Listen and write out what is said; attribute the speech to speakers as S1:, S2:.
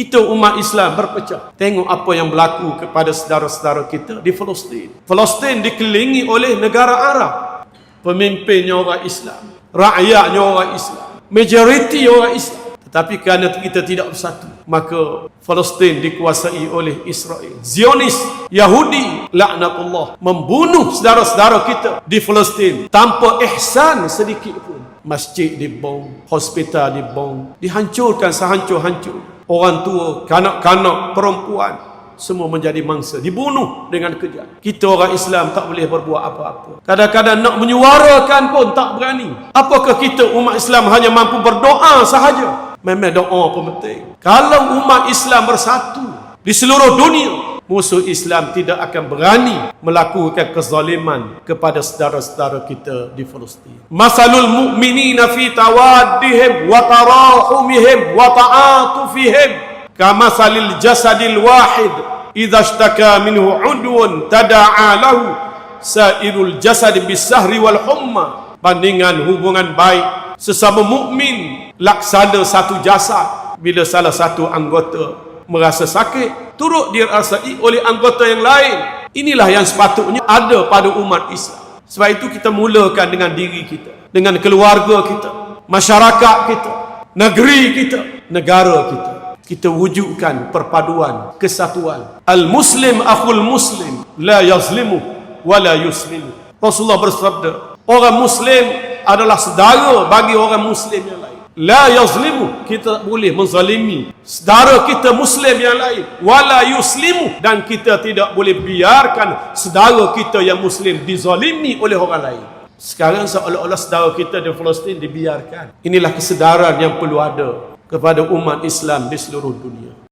S1: Kita umat Islam berpecah. Tengok apa yang berlaku kepada saudara-saudara kita di Palestin. Palestin dikelilingi oleh negara Arab. Pemimpinnya orang Islam. Rakyatnya orang Islam. Majoriti orang Islam. Tetapi kerana kita tidak bersatu, maka Palestin dikuasai oleh Israel. Zionis, Yahudi, laknatullah, membunuh saudara-saudara kita di Palestin tanpa ihsan sedikit pun. Masjid dibom, hospital dibom, dihancurkan sehancur-hancur. Orang tua, kanak-kanak, perempuan, semua menjadi mangsa dibunuh dengan kejam kita orang Islam tak boleh berbuat apa-apa. Kadang-kadang nak menyuarakan pun tak berani. Apakah kita umat Islam hanya mampu berdoa sahaja? Memang doa pun penting. Kalau umat Islam bersatu di seluruh dunia musuh Islam tidak akan berani melakukan kezaliman kepada saudara-saudara kita di Palestin. Masalul mu'minina fi tawaddihim wa tarahumihim wa ta'atufihim. Kama salil jasadil wahid idza ishtaka minhu udwun tada'a lahu sairul jasad bisahri wal humma. Bandingan hubungan baik sesama mukmin laksana satu jasad bila salah satu anggota merasa sakit turut dirasai oleh anggota yang lain. Inilah yang sepatutnya ada pada umat Islam. Sebab itu kita mulakan dengan diri kita dengan keluarga kita masyarakat kita negeri kita negara kita. Kita wujudkan perpaduan kesatuan. Al muslim akhul muslim la yazlimu wa la yuslimu. Rasulullah bersabda orang muslim adalah saudara bagi orang muslim yang lain la yazlimu. Kita boleh menzalimi saudara kita muslim yang lain. Wala yuslimu. Dan kita tidak boleh biarkan saudara kita yang muslim dizalimi oleh orang lain. Sekarang seolah-olah saudara kita di Palestin dibiarkan. Inilah kesedaran yang perlu ada kepada umat Islam di seluruh dunia